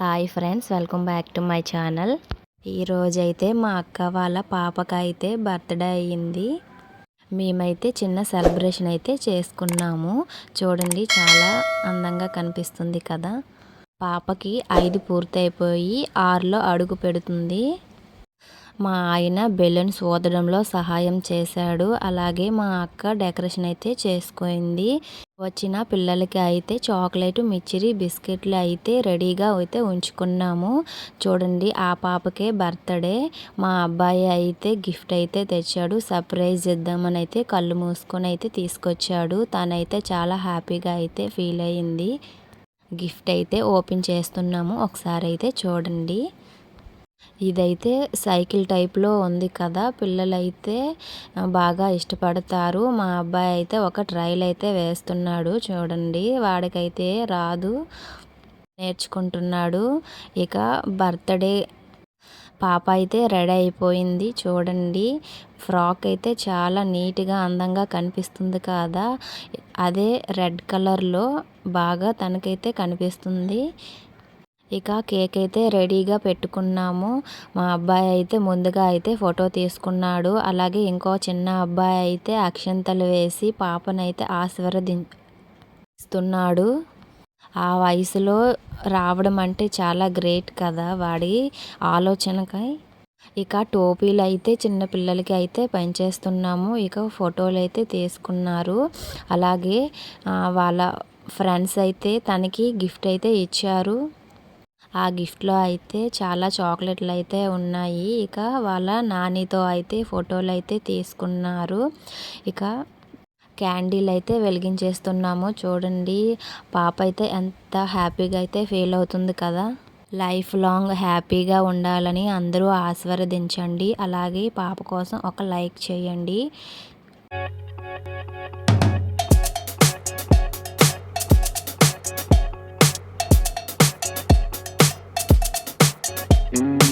Hi friends welcome back to my channel ఈరోజైతే మా అక్క వాళ్ళ పాపకైతే బర్త్డే అయ్యింది. మేమైతే చిన్న సెలబ్రేషన్ అయితే చేసుకున్నాము. చూడండి చాలా అందంగా కనిపిస్తుంది కదా. పాపకి ఐదు పూర్తయిపోయి ఆరులో అడుగు పెడుతుంది. మా ఆయన బెలూన్స్ ఊదడంలో సహాయం చేశాడు. అలాగే మా అక్క డెకరేషన్ అయితే చేసుకుంది. వచ్చిన పిల్లలకి అయితే చాక్లెట్ మిచ్చిరి బిస్కెట్లు అయితే రెడీగా అయితే ఉంచుకున్నాము. చూడండి ఆ పాపకే బర్త్డే. మా అబ్బాయి అయితే గిఫ్ట్ అయితే తెచ్చాడు. సర్ప్రైజ్ ఇద్దామని అయితే కళ్ళు మూసుకొని అయితే తీసుకొచ్చాడు. తనైతే చాలా హ్యాపీగా అయితే ఫీల్ అయ్యింది గిఫ్ట్ అయితే ఓపెన్ చేస్తున్నాము. ఒకసారి అయితే చూడండి. ఇదైతే సైకిల్ టైప్లో ఉంది కదా. పిల్లలైతే బాగా ఇష్టపడతారు. మా అబ్బాయి అయితే ఒక ట్రైల్ అయితే వేస్తున్నాడు చూడండి. వాడికైతే రాదు. నేర్చుకుంటున్నాడు. ఇక బర్త్డే పాప అయితే రెడీ అయిపోయింది చూడండి. ఫ్రాక్ అయితే చాలా నీట్గా అందంగా కనిపిస్తుంది కదా. అదే రెడ్ కలర్లో బాగా తనకైతే కనిపిస్తుంది. ఇక కేక్ అయితే రెడీగా పెట్టుకున్నాము. మా అబ్బాయి అయితే ముందుగా అయితే ఫోటో తీసుకున్నాడు. అలాగే ఇంకో చిన్న అబ్బాయి అయితే అక్షంతలు వేసి పాపనైతే ఆశీర్వదిస్తున్నాడు ఆ వయసులో రావడం అంటే చాలా గ్రేట్ కదా వాడి ఆలోచనకై. ఇక టోపీలు అయితే చిన్న పిల్లలకి అయితే పనిచేస్తున్నాము ఇక ఫోటోలు అయితే తీసుకున్నారు. అలాగే వాళ్ళ ఫ్రెండ్స్ అయితే తనకి గిఫ్ట్ అయితే ఇచ్చారు. ఆ గిఫ్ట్లో అయితే చాలా చాక్లెట్లు అయితే ఉన్నాయి. ఇక వాళ్ళ నానితో అయితే ఫోటోలు అయితే తీసుకున్నారు. ఇక క్యాండిల్ అయితే వెలిగించేస్తున్నాము. చూడండి పాప అయితే ఎంత హ్యాపీగా అయితే ఫీల్ అవుతుంది కదా. లైఫ్ లాంగ్ హ్యాపీగా ఉండాలని అందరూ ఆశీర్వదించండి. అలాగే పాప కోసం ఒక లైక్ చేయండి. Mm.